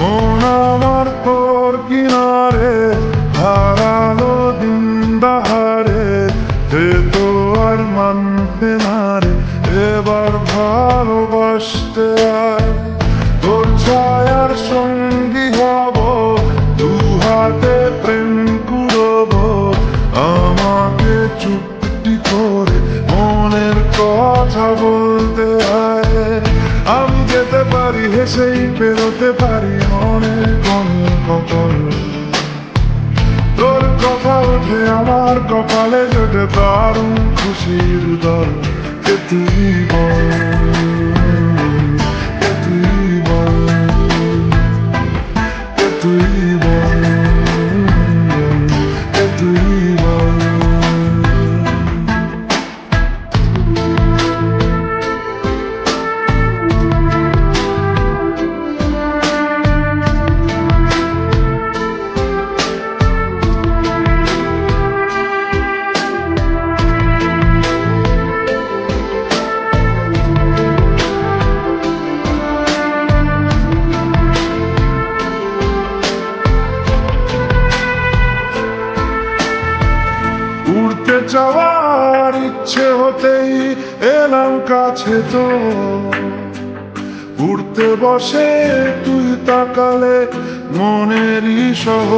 মন আমার তোর কিনারে, হারালো দিন দাহারে এ তো আর মানতে না রে। এবার ভালোবাসতে আয় হেসেই পেরোতে পারি অনেক কখন তোর কথা ওঠে আমার কপালে জোটে দারুণ খুশির দল কে তুই বল। যাওয়ার ইচ্ছে হতেই এলাম কাছে তো। উড়তে বসে তুই তাকালে মনেরই সহ।